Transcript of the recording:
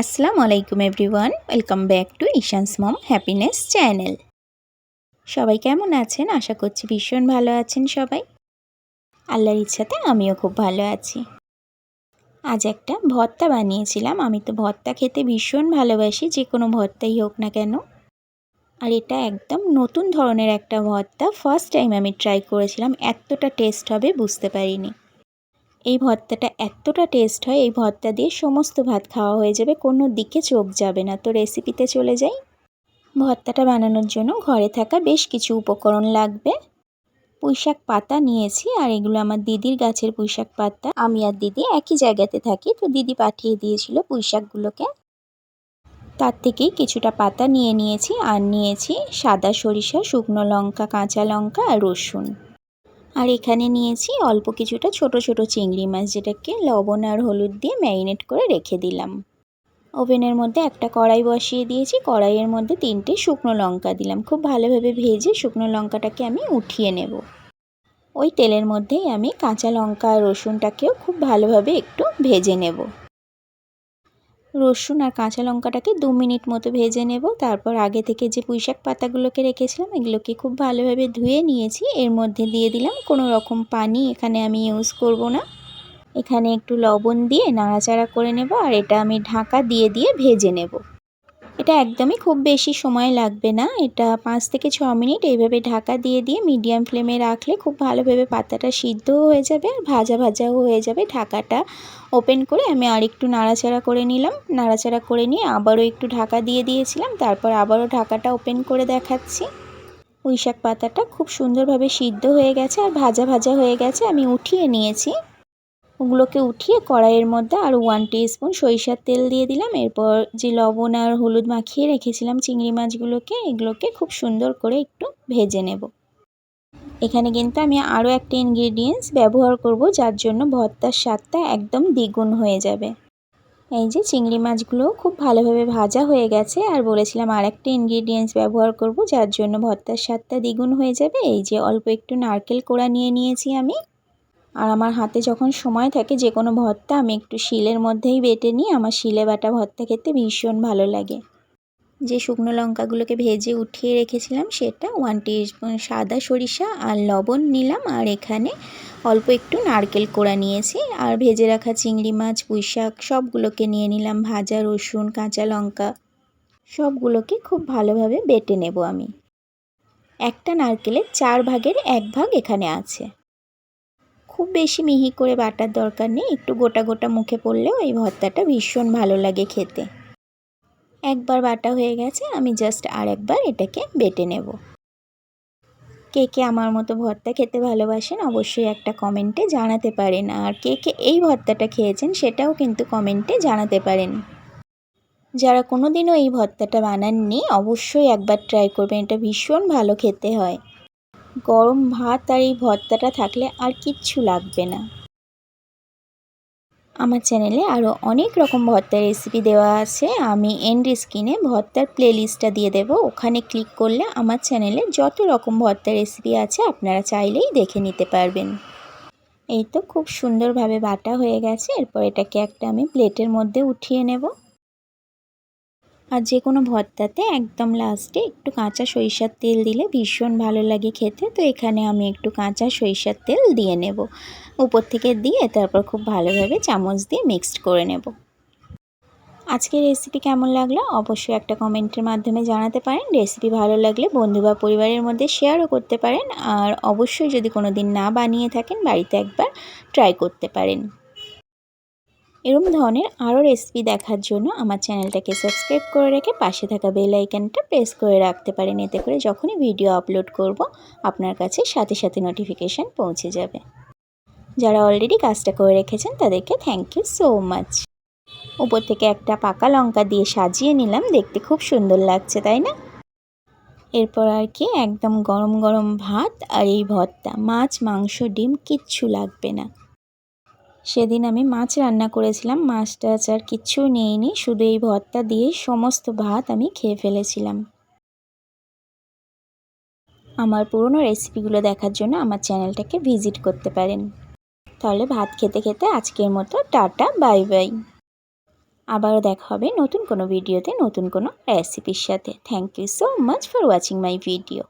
আসসালামু আলাইকুম everyone, welcome back to Ishan's mom happiness channel. সবাই কেমন আছেন? আশা করছি ভীষণ ভালো আছেন সবাই। আল্লাহর ইচ্ছাতে আমিও খুব ভালো আছি। আজ একটা ভর্তা বানিয়েছিলাম। আমি তো ভর্তা খেতে ভীষণ ভালোবাসি, যে কোনো ভর্তাই হোক না কেন। আর এটা একদম নতুন ধরনের একটা ভর্তা। ফার্স্ট টাইম আমি ট্রাই করেছিলাম। এতটা টেস্ট হবে, বুঝতে পারিনি। এই ভর্তাটা এতটা টেস্ট হয়, এই ভর্তা দিয়ে সমস্ত ভাত খাওয়া হয়ে যাবে, কোনো দিকে চোখ যাবে না। তো রেসিপিতে চলে যাই। ভর্তাটা বানানোর জন্য ঘরে থাকা বেশ কিছু উপকরণ লাগবে। পুঁইশাক পাতা নিয়েছি আর এগুলো আমার দিদির গাছের পুঁইশাক পাতা। আমি আর দিদি একই জায়গাতে থাকি, তো দিদি পাঠিয়ে দিয়েছিল পুঁইশাকগুলোকে। তার থেকেই কিছুটা পাতা নিয়ে নিয়েছি আর নিয়েছি সাদা সরিষা, শুকনো লঙ্কা, কাঁচা লঙ্কা আর রসুন। আর এখানে নিয়েছি অল্প কিছুটা ছোট ছোট চিংড়ি মাছ, যেটাকে লবণ আর হলুদ দিয়ে ম্যারিনেট করে রেখে দিলাম। ওভেনের মধ্যে একটা কড়াই বসিয়ে দিয়েছি। কড়াইয়ের মধ্যে তিনটে শুকনো লঙ্কা দিলাম। খুব ভালোভাবে ভেজে শুকনো লঙ্কাটাকে আমি উঠিয়ে নেব। ওই তেলের মধ্যেই আমি কাঁচা লঙ্কা আর রসুনটাকেও খুব ভালোভাবে একটু ভেজে নেব। রসুন আর কাঁচা লঙ্কাটাকে দু মিনিট মতো ভেজে নেব। তারপর আগে থেকে যে পুঁইশাক পাতাগুলোকে রেখেছিলাম, এগুলোকে খুব ভালোভাবে ধুয়ে নিয়েছি। এর মধ্যে দিয়ে দিলাম কোনো রকম পানি, এখানে আমি ইউজ করব না। এখানে একটু লবণ দিয়ে নাড়াচাড়া করে নেব আর এটা আমি ঢাকা দিয়ে দিয়ে ভেজে নেব। এটা একদমই খুব বেশি সময় লাগবে না। এটা পাঁচ থেকে ছ মিনিট এইভাবে ঢাকা দিয়ে দিয়ে মিডিয়াম ফ্লেমে রাখলে খুব ভালোভাবে পাতাটা সিদ্ধও হয়ে যাবে আর ভাজা ভাজাও হয়ে যাবে। ঢাকাটা ওপেন করে আমি আর একটু নাড়াচাড়া করে নিলাম। নাড়াচাড়া করে নিয়ে আবারও একটু ঢাকা দিয়ে দিয়েছিলাম। তারপর আবারও ঢাকাটা ওপেন করে দেখাচ্ছি। পুঁইশাক পাতাটা খুব সুন্দরভাবে সিদ্ধ হয়ে গেছে আর ভাজা ভাজা হয়ে গেছে আমি উঠিয়ে নিয়েছি। ওগুলোকে উঠিয়ে কড়াইয়ের মধ্যে আর ওয়ান স্পুন সরিষার তেল দিয়ে দিলাম। এরপর যে লবণ আর হলুদ মাখিয়ে রেখেছিলাম চিংড়ি মাছগুলোকে, এগুলোকে খুব সুন্দর করে একটু ভেজে নেব। এখানে কিন্তু আমি আরও একটা ইনগ্রিডিয়েন্টস ব্যবহার করব, যার জন্য ভর্তার স্বাদটা একদম দ্বিগুণ হয়ে যাবে। এই যে চিংড়ি মাছগুলো খুব ভালোভাবে ভাজা হয়ে গেছে, আর বলেছিলাম আর একটা ইনগ্রিডিয়েন্টস ব্যবহার করব, যার জন্য ভর্তার স্বাদটা দ্বিগুণ হয়ে যাবে। এই যে অল্প একটু নারকেল কোড়া নিয়ে নিয়েছি আমি। আর আমার হাতে যখন সময় থাকে যে কোনো ভর্তা আমি একটু শিলের মধ্যেই বেটে নিই। আমার শিলে বাটা ভর্তা খেতে ভীষণ ভালো লাগে। যে শুকনো লঙ্কাগুলোকে ভেজে উঠিয়ে রেখেছিলাম সেটা ওয়ান স্পুন সাদা সরিষা আর লবণ নিলাম আর এখানে অল্প একটু নারকেল কোড়া নিয়েছি। আর ভেজে রাখা চিংড়ি মাছ, পুঁইশাক সবগুলোকে নিয়ে নিলাম ভাজা, রসুন, কাঁচা লঙ্কা। সবগুলোকে খুব ভালোভাবে বেটে নেব আমি। একটা নারকেলের চার ভাগের এক ভাগ এখানে আছে। খুব বেশি মিহি করে বাটার দরকার নেই, একটু গোটা গোটা মুখে পড়লেও এই ভর্তাটা ভীষণ ভালো লাগে খেতে। একবার বাটা হয়ে গেছে, আমি জাস্ট আর একবার এটাকে বেটে নেব। কে কে আমার মতো ভর্তা খেতে ভালোবাসেন অবশ্যই একটা কমেন্টে জানাতে পারেন, আর কে কে এই ভর্তাটা খেয়েছেন সেটাও কিন্তু কমেন্টে জানাতে পারেন। যারা কোনো দিনও এই ভর্তাটা বানাননি, অবশ্যই একবার ট্রাই করবেন, এটা ভীষণ ভালো খেতে হয়। গরম ভাত আর এই ভর্তাটা থাকলে আর কিচ্ছু লাগবে না। আমার চ্যানেলে আরও অনেক রকম ভর্তার রেসিপি দেওয়া আছে। আমি এন্ড স্ক্রিনে ভর্তার প্লেলিস্টটা দিয়ে দেব। ওখানে ক্লিক করলে আমার চ্যানেলে যত রকম ভর্তার রেসিপি আছে আপনারা চাইলেই দেখে নিতে পারবেন। এই তো খুব সুন্দরভাবে বাটা হয়ে গেছে। এরপর এটাকে একটা আমি প্লেটের মধ্যে উঠিয়ে নেব। আর যে কোনো ভর্তাতে একদম লাস্টে একটু কাঁচা সরিষার তেল দিলে ভীষণ ভালো লাগে খেতে। তো এখানে আমি একটু কাঁচা সরিষার তেল দিয়ে নেব। উপর থেকে দিয়ে তারপর খুব ভালোভাবে চামচ দিয়ে মিক্সড করে নেব। আজকের রেসিপি কেমন লাগল? অবশ্যই একটা কমেন্টের মাধ্যমে জানাতে পারেন। রেসিপি ভালো লাগলে বন্ধু বা পরিবারের মধ্যে শেয়ারও করতে পারেন। আর অবশ্যই যদি কোনো দিন না বানিয়ে থাকেন, বাড়িতে একবার ট্রাই করতে পারেন। এরকম ধরনের আরও রেসিপি দেখার জন্য আমার চ্যানেলটাকে সাবস্ক্রাইব করে রেখে পাশে থাকা বেল প্রেস করে রাখতে পারেন। এতে করে যখনই ভিডিও আপলোড করব, আপনার কাছে সাথে সাথে নোটিফিকেশান পৌঁছে যাবে। যারা অলরেডি কাজটা করে রেখেছেন, তাদেরকে থ্যাংক ইউ সো মাচ উপর থেকে একটা পাকা লঙ্কা দিয়ে সাজিয়ে নিলাম, দেখতে খুব সুন্দর লাগছে, তাই না? এরপর আর কি, একদম গরম গরম ভাত আর এই ভর্তা। মাছ, মাংস, ডিম, কিচ্ছু লাগবে না। সেদিন আমি মাছ রান্না করেছিলাম, মাছ টাছ আর কিচ্ছু নেইনি, শুধু এই ভর্তা দিয়ে সমস্ত ভাত আমি খেয়ে ফেলেছিলাম। আমার পুরনো রেসিপিগুলো দেখার জন্য আমার চ্যানেলটাকে ভিজিট করতে পারেন। তাহলে ভাত খেতে খেতে আজকের মতো টাটা, বাই বাই। আবারও দেখা হবে নতুন কোনো ভিডিওতে, নতুন কোনো রেসিপির সাথে। Thank you so much for watching my video.